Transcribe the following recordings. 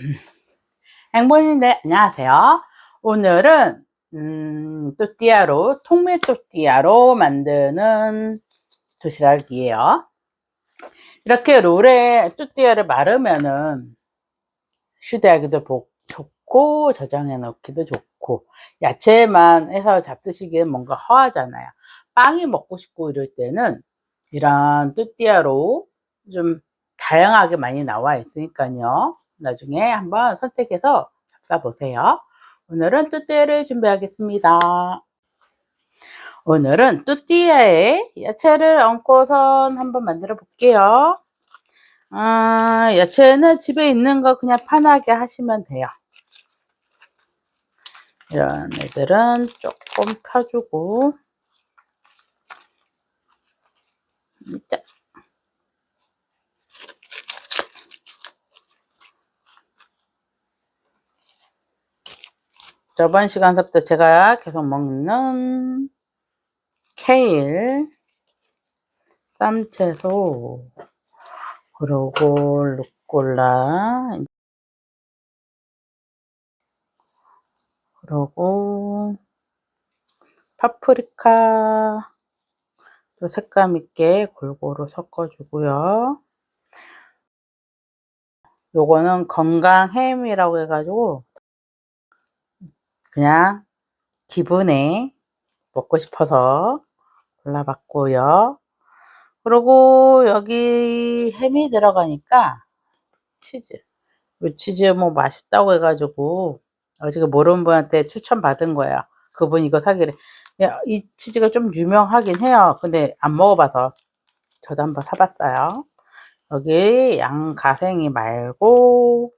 행복인데 안녕하세요. 오늘은 음, 또띠아로 통밀 또띠아로 만드는 도시락이에요. 이렇게 롤에 또띠아를 마르면은 휴대하기도 보- 좋고 저장해 놓기도 좋고 야채만 해서 잡수시기엔 뭔가 허하잖아요. 빵이 먹고 싶고 이럴 때는 이런 또띠아로 좀 다양하게 많이 나와 있으니까요. 나중에 한번 선택해서 잡숴 보세요. 오늘은 또띠아를 준비하겠습니다. 오늘은 또띠아에 야채를 얹고선 한번 만들어 볼게요. 아, 야채는 집에 있는 거 그냥 편하게 하시면 돼요. 이런 애들은 조금 펴주고 자. 저번 시간서부터 제가 계속 먹는 케일, 쌈채소, 그리고 루꼴라, 그리고 파프리카, 또 색감 있게 골고루 섞어주고요. 요거는 건강 햄이라고 해가지고 그냥 기분에 먹고 싶어서 골라봤고요. 그리고 여기 햄이 들어가니까 치즈. 이 치즈 뭐 맛있다고 해가지고 어저께 모르는 분한테 추천받은 거예요. 그분 이거 사기를. 야, 이 치즈가 좀 유명하긴 해요. 근데 안 먹어봐서 저도 한번 사봤어요. 여기 양가생이 말고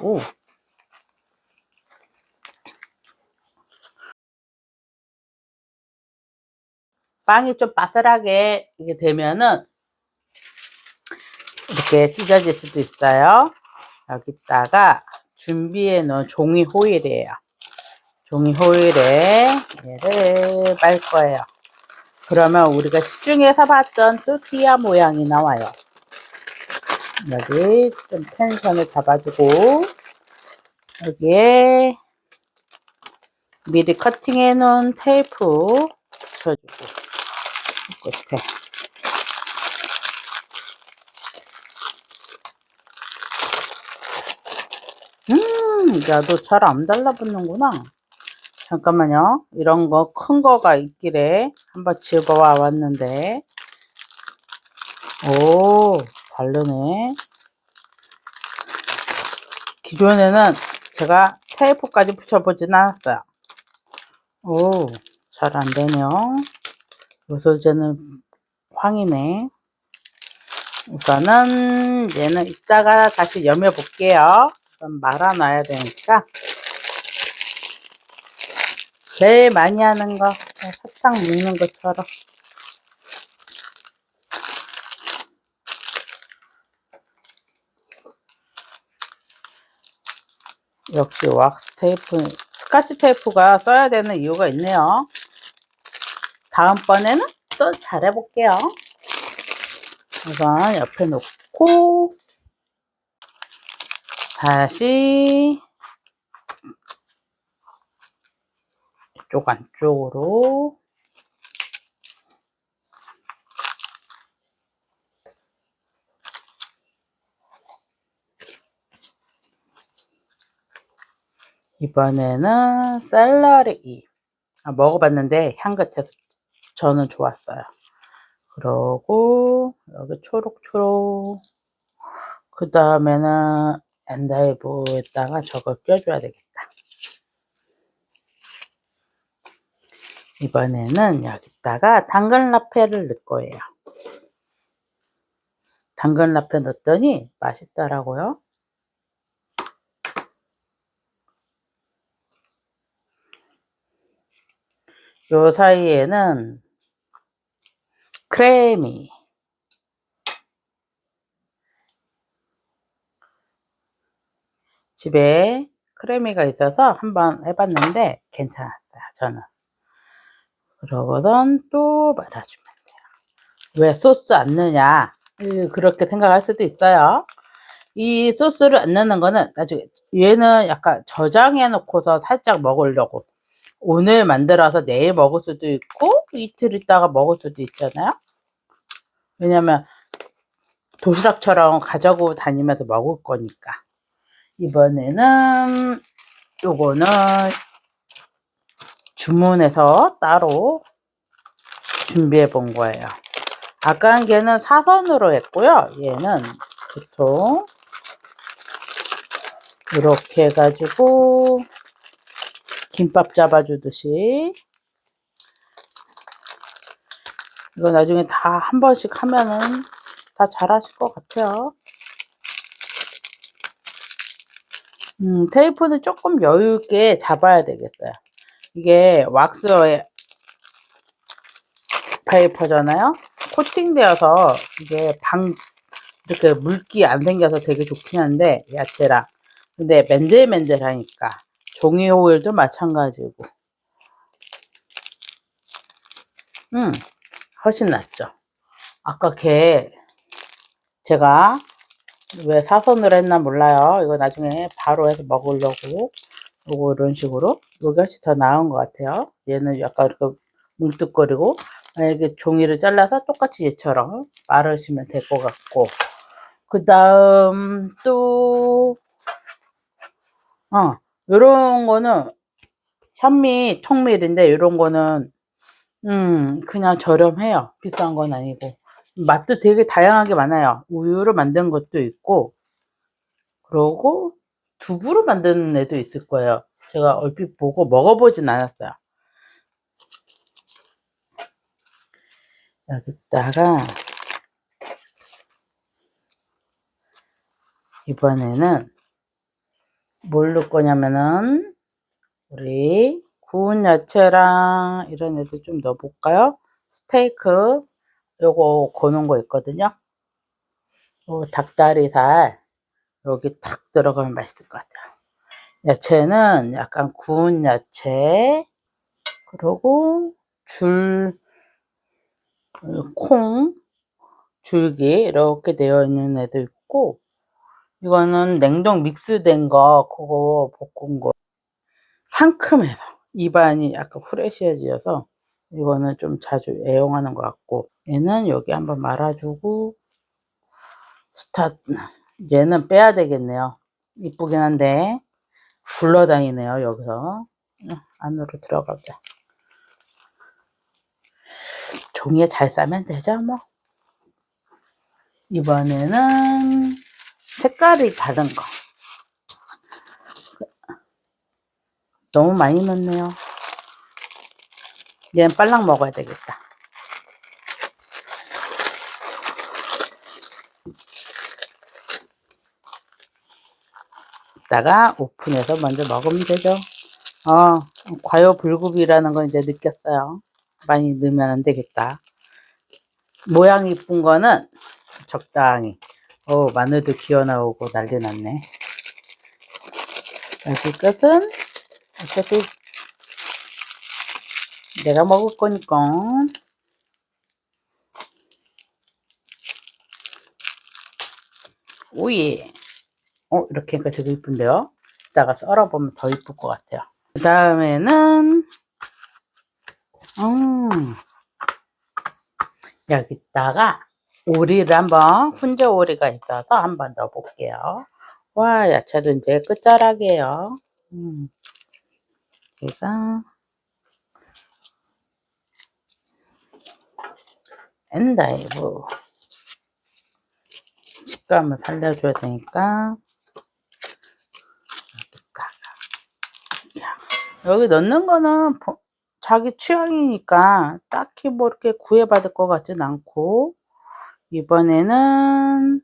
오. 빵이 좀 바스하게 이게 되면은 이렇게 찢어질 수도 있어요. 여기다가 준비해 놓은 종이 호일이에요. 종이 호일에 얘를 빨 거예요. 그러면 우리가 시중에서 봤던 또띠아 모양이 나와요. 여기 좀 텐션을 잡아주고 여기에 미리 커팅해 놓은 테이프 붙여주고 끝에 음, 야도 잘안 달라붙는구나. 잠깐만요. 이런 거 큰 거가 있길래 한번 집어와 왔는데 오 다르네. 기존에는 제가 테이프까지 붙여보진 않았어요. 오, 잘 안 되네요. 요 소재는 황이네. 우선은 얘는 이따가 다시 여며 볼게요. 우선 말아놔야 되니까. 제일 많이 하는 거, 사탕 먹는 것처럼. 역시 왁스 테이프, 스카치 테이프가 써야 되는 이유가 있네요. 다음번에는 또 잘해볼게요. 우선 옆에 놓고, 다시, 이쪽 안쪽으로, 이번에는 샐러리 잎. 아, 먹어봤는데 향긋해서 저는 좋았어요. 그러고 여기 초록초록 그 다음에는 엔다이브에다가 저걸 껴줘야 되겠다. 이번에는 여기다가 당근 라페를 넣을 거예요. 당근 라페 넣었더니 맛있더라고요. 요 사이에는 크레미 집에 크레미가 있어서 한번 해봤는데 괜찮았어요 저는 그러고선 또 말아주면 돼요 왜 소스 안 넣냐? 음, 그렇게 생각할 수도 있어요. 이 소스를 안 넣는 거는 나중에 얘는 약간 저장해 놓고서 살짝 먹으려고 오늘 만들어서 내일 먹을 수도 있고 이틀 있다가 먹을 수도 있잖아요. 왜냐면 도시락처럼 가지고 다니면서 먹을 거니까. 이번에는 요거는 주문해서 따로 준비해 본 거예요. 아까 한 개는 사선으로 했고요. 얘는 보통 이렇게 해가지고 김밥 잡아주듯이 이거 나중에 다 한 번씩 하면은 다 잘하실 것 같아요. 음, 테이프는 조금 여유 있게 잡아야 되겠어요. 이게 왁스에 페이퍼잖아요. 코팅되어서 이게 방 이렇게 물기 안 생겨서 되게 좋긴 한데 야채랑 근데 맨들맨들하니까 종이 호일도 마찬가지고 음 훨씬 낫죠. 아까 걔 제가 왜 사선으로 했나 몰라요. 이거 나중에 바로 해서 먹으려고 요거 이런 식으로 요게 훨씬 더 나은 것 같아요. 얘는 약간 이렇게 뭉뚝거리고 만약에 종이를 잘라서 똑같이 얘처럼 마르시면 될 것 같고 그 다음 또 어, 요런 거는 현미, 통밀인데 요런 거는 음, 그냥 저렴해요. 비싼 건 아니고. 맛도 되게 다양하게 많아요. 우유로 만든 것도 있고, 그러고 두부로 만드는 애도 있을 거예요. 제가 얼핏 보고 먹어보진 않았어요. 여기다가 이번에는 뭘 넣을 거냐면은 우리 구운 야채랑 이런 애들 좀 넣어볼까요? 스테이크 요거 고는 거 있거든요. 요 닭다리살 여기 탁 들어가면 맛있을 것 같아요. 야채는 약간 구운 야채 그리고 줄, 콩, 줄기 이렇게 되어 있는 애도 있고 이거는 냉동 믹스된 거 그거 볶은 거. 상큼해서. 입안이 약간 후레쉬해져서 이거는 좀 자주 애용하는 것 같고. 얘는 여기 한번 말아주고 스타트. 얘는 빼야 되겠네요. 이쁘긴 한데 굴러다니네요 여기서. 안으로 들어가자 종이에 잘 싸면 되죠 뭐. 이번에는 색깔이 다른 거 너무 많이 넣네요 얘는 빨랑 먹어야 되겠다 이따가 오픈해서 먼저 먹으면 되죠. 어, 과요 불급이라는 건 이제 느꼈어요. 많이 넣으면 안 되겠다. 모양 이쁜 거는 적당히. 어, 마늘도 기어 나오고 난리 났네. 여기 끝은 어차피 내가 먹을 거니까 오예. 어, 이렇게 하니까 되게 이쁜데요? 이따가 썰어보면 더 이쁠 것 같아요. 그 다음에는, 음, 여기다가 오리를 한번, 훈저 오리가 있어서 한번 넣어볼게요. 와, 야채도 이제 끝자락이에요. 음, 여기가, 엔다이브. 식감을 살려줘야 되니까. 여기 넣는 거는 자기 취향이니까 딱히 뭐 이렇게 구애받을 것 같진 않고 이번에는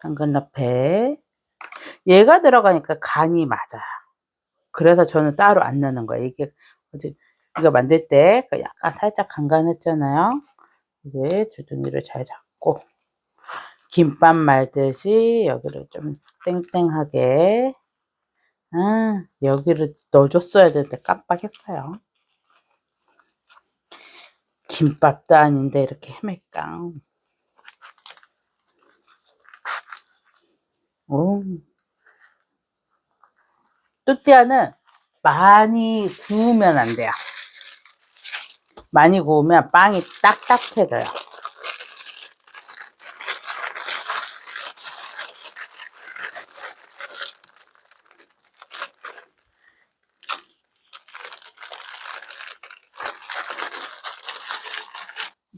당근라페 얘가 들어가니까 간이 맞아요. 그래서 저는 따로 안 넣는 거예요. 이게 이거 만들 때그 약간 살짝 간간했잖아요. 이게 주둥이를 잘 잡고 김밥 말듯이 여기를 좀 땡땡하게 아, 여기를 넣어줬어야 되는데 깜빡했어요. 김밥도 아닌데 이렇게 헤맬까. 오. 또띠아는 많이 구우면 안 돼요. 많이 구우면 빵이 딱딱해져요.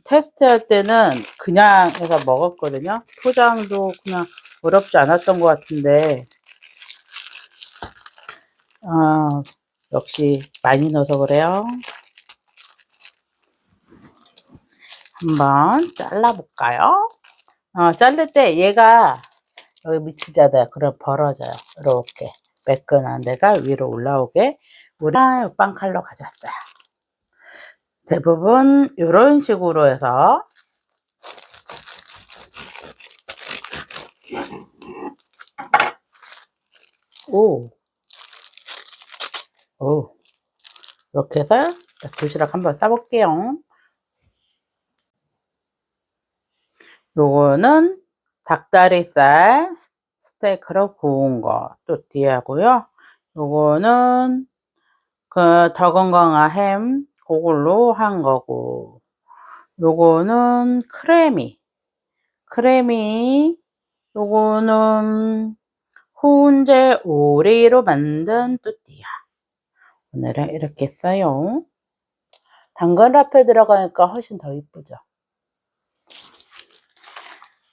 테스트 할 때는 그냥 해서 먹었거든요. 포장도 그냥 어렵지 않았던 것 같은데, 아, 역시 많이 넣어서 그래요. 한번 잘라볼까요? 어, 자를 때 얘가 여기 미치잖아요. 그럼 벌어져요. 이렇게 매끈한 데가 위로 올라오게 우리 빵 칼로 가져왔어요. 대부분 이런 식으로 해서 오, 오, 이렇게 해서 도시락 한번 싸볼게요. 요거는 닭다리살 스테이크로 구운 거 또 뒤에 하고요. 요거는 그 더 건강한 햄 그걸로 한 거고. 요거는 크래미. 크래미. 요거는 훈제 오리로 만든 또띠아 오늘은 이렇게 써요. 당근 라페 들어가니까 훨씬 더 이쁘죠.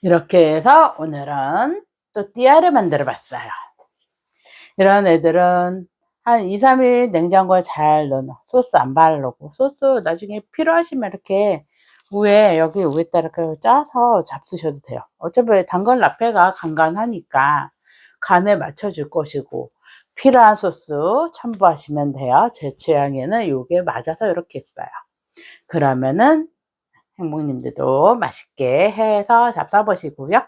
이렇게 해서 오늘은 또띠아를 만들어 봤어요. 이런 애들은 한 2, 3일 냉장고에 잘 넣어. 소스 안 바르고. 소스 나중에 필요하시면 이렇게 위에, 여기 위에다 이렇게 짜서 잡수셔도 돼요. 어차피 당근 라페가 간간하니까 간에 맞춰줄 것이고, 필요한 소스 첨부하시면 돼요. 제 취향에는 이게 맞아서 이렇게 했어요. 그러면은 행복님들도 맛있게 해서 잡숴보시고요.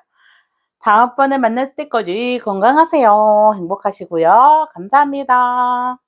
다음번에 만날 때까지 건강하세요. 행복하시고요. 감사합니다.